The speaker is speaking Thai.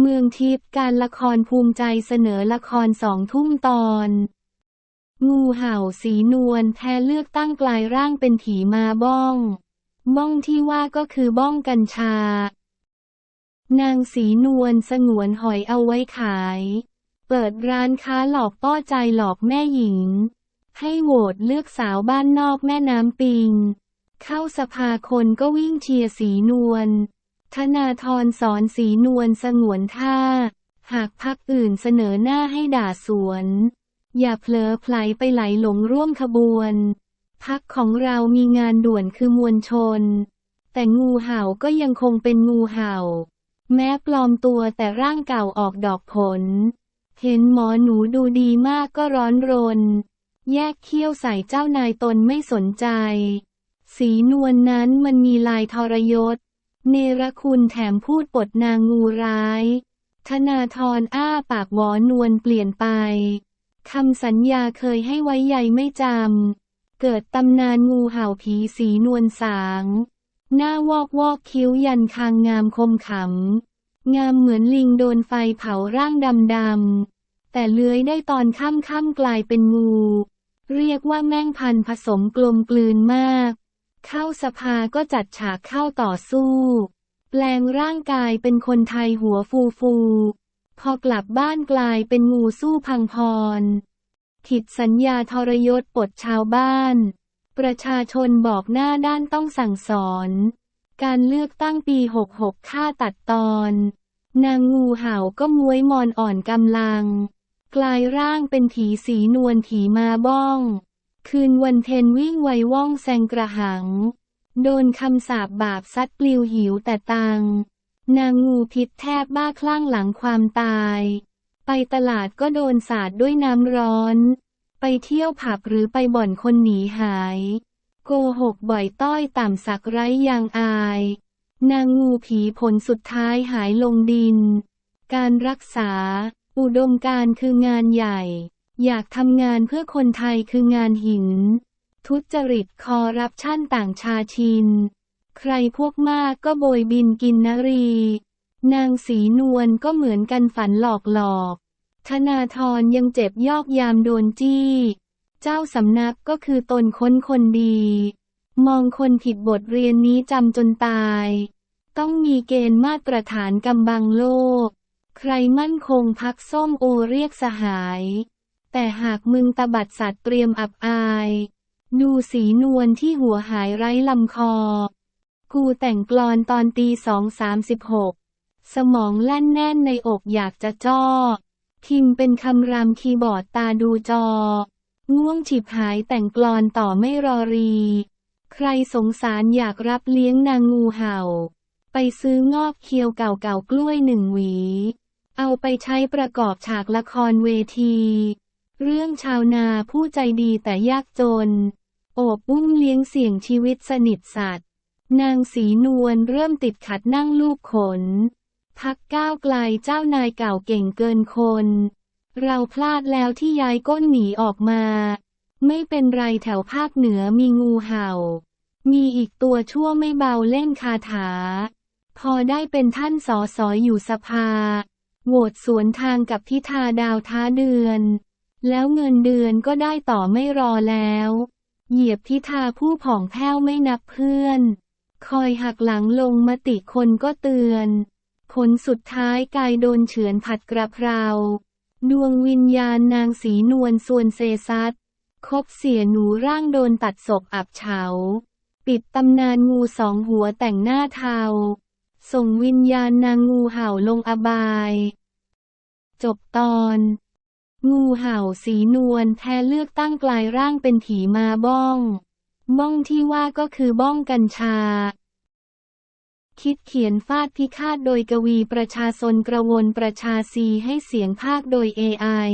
เมืองทิพย์การละครภูมิใจเสนอละครสองทุ่มตอน งูเห่าสีนวลแพ้เลือกตั้งกลายร่างเป็นผีมาบ้อง บ้องที่ว่าก็คือบ้องกัญชา นางสีนวลสงวนหอยเอาไว้ขาย เปิดร้านค้าหลอกป้อใจหลอกแม่หญิง ให้โหวตเลือกสาวบ้านนอกแม่น้ำปิง เข้าสภาคนก็วิ่งเชียร์สีนวล ธนาธรสอนสีนวลสงวนท่า หากพักอื่นเสนอหน้าให้ด่าสวน อย่าเผลอไผลไปไหลหลงร่วมขบวน พักของเรามีงานด่วนคือมวลชน แต่งูเห่าก็ยังคงเป็นงูเห่า แม้ปลอมตัวแต่ร่างเก่าออกดอกผล เห็นหมอหนูดูดีมากก็ร้อนรน แยกเขี้ยวใส่เจ้านายตนไม่สนใจ สีนวลนนั้นมันมีลายทรยศ เนรคุณแถมพูดปดนางงูร้าย ธนาธรอ้าปากหวอนวลเปลี่ยนไป คำสัญญาเคยให้ไว้ใยไม่จำ เกิดตำนานงูเห่าผีสีนวลสาง หน้าวอกวอกคิ้วยันคางงามคมขำ งามเหมือนลิงโดนไฟเผาร่างดำดำ แต่เลื้อยได้ตอนค่ำค่ำกลายเป็นงู เรียกว่าแม่งพันผสมกลมกลืนมาก เข้าสภาก็จัดฉากเข้าต่อสู้ แปลงร่างกายเป็นคนไทยหัวฟูฟูพอกลับบ้านกลายเป็นงูสู้พังพร ผิดสัญญาทรยศปลดชาวบ้าน ประชาชนบอกหน้าด้านต้องสั่งสอน การเลือกตั้งปี 66 ค่าตัดตอน นางงูเห่าก็มวยมอนอ่อนกำลัง กลายร่างเป็นผีสีนวลผีมาบ้อง คืนวันเทนวิ่งไวว่องแซงกระหัง โดนคำสาปบาปซัดปลิวหิวแต่ตัง นางงูพิษแทบบ้าคลั่งหลังความตาย ไปตลาดก็โดนสาดด้วยน้ำร้อน ไปเที่ยวผับหรือไปบ่อนคนหนีหาย โกหกบ่อยต้อยต่ำสักไร้ยางอาย นางงูผีผลสุดท้ายหายลงดิน การรักษา อุดมการคืองานใหญ่ อยากทำงานเพื่อคนไทยคืองานหิน ทุจริตคอร์รัปชันต่างชาชิน ใครพวกมากก็โบยบินกินนรี นางสีนวลก็เหมือนกันฝันหลอกหลอก ธนาธรยังเจ็บยอกยามโดนจี้ เจ้าสำนักก็คือตนค้นคนดี มองคนผิดบทเรียนนี้จำจนตาย ต้องมีเกณฑ์มาตรฐานกำบังโลก ใครมั่นคงพักส้มโอเรียกสหาย แต่หากมึงตบัดสัตว์เตรียมอับอาย ดูสีนวลที่หัวหายไร้ลำคอ กูแต่งกลอนตอนตีสองสามสิบหกสมองแล่นแน่นในอกอยากจะจ้อ พิมพ์เป็นคำรำคีย์บอร์ดตาดูจอ ง่วงฉิบหายแต่งกลอนต่อไม่รอรี ใครสงสารอยากรับเลี้ยงนางงูเห่า ไปซื้องอกเคียวเก่าๆกล้วยหนึ่งหวี เอาไปใช้ประกอบฉากละครเวที เรื่องชาวนาผู้ใจดีแต่ยากจน โอบอุ้มเลี้ยงเสี่ยงชีวิตสนิทสัตว์ นางสีนวลเริ่มติดขัดนั่งลูกขน พักก้าวไกลเจ้านายเก่าเก่งเกินคน เราพลาดแล้วที่ย้ายก้นหนีออกมา ไม่เป็นไรแถวภาคเหนือมีงูเห่า มีอีกตัวชั่วไม่เบาเล่นคาถา พอได้เป็นท่านสอสออยู่สภา โหวตสวนทางกับพิธาดาวท้าเดือน แล้วเงินเดือนก็ได้ต่อไม่รอแล้ว เหยียบพิธาผู้ผ่องแผ้วไม่นับเพื่อน คอยหักหลังลงมติคนก็เตือน ผลสุดท้ายกายโดนเฉือนผัดกระเพรา ดวงวิญญาณนางสีนวลส่วนเซซัดคบเสียหนูร่างโดนตัดศพอับเฉา ปิดตำนานงูสองหัวแต่งหน้าเทา ส่งวิญญาณนางงูเห่าลงอบาย จบตอน งูเห่าสีนวลแท้เลือกตั้งกลายร่างเป็นผีมาบ้อง บ้องที่ว่าก็คือบ้องกัญชา คิดเขียนฟาดพิฆาตโดยกวีประชาชนกระวนประชาซีให้เสียงภาคโดย AI